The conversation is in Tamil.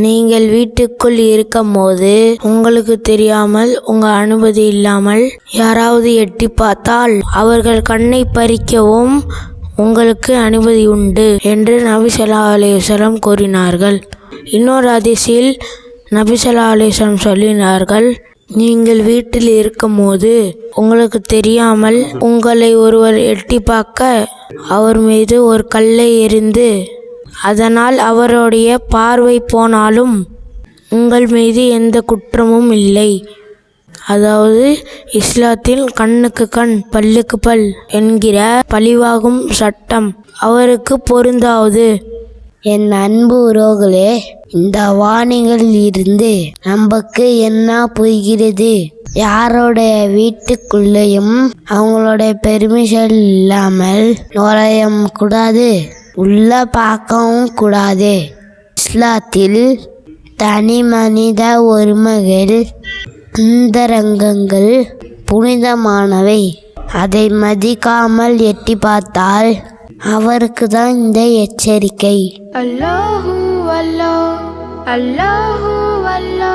நீங்கள் வீட்டுக்குள் இருக்கும்போது உங்களுக்கு தெரியாமல் உங்க அனுமதி இல்லாமல் யாராவது எட்டி பார்த்தால் அவர்கள் கண்ணை பறிக்கவும் உங்களுக்கு அனுமதி உண்டு என்று நபி ஸல்லல்லாஹு கூறினார்கள். இன்னொரு அதிசயில் நபி ஸல்லல்லாஹு சொல்லினார்கள் நீங்கள் வீட்டில் இருக்கும்போது உங்களுக்கு தெரியாமல் உங்களை ஒருவர் எட்டி பார்க்க அவர் மீது ஒரு கல்லை எரிந்து அதனால் அவருடைய பார்வை போனாலும் உங்கள் மீது எந்த குற்றமும் இல்லை. அதாவது இஸ்லாத்தில் கண்ணுக்கு கண் பல்லுக்கு பல் என்கிற பழிவாகும் சட்டம் அவருக்கு பொருந்தாது. என் அன்பு உறவுகளே இந்த வாணிகளில் இருந்து நமக்கு என்ன புரிகிறது? யாருடைய வீட்டுக்குள்ளேயும் அவங்களுடைய பெர்மிஷன் இல்லாமல் நுழைய கூடாது. உள்ள பார்க்கவும் கூடாது. இஸ்லாத்தில் தனி மனித ஒருமைகள் அந்தரங்கங்கள் புனிதமானவை. அதை மதிக்காமல் எட்டி பார்த்தால் அவருக்கு தான் இந்த எச்சரிக்கை. அல்லாஹூ அல்லா அல்லாஹூ அல்லா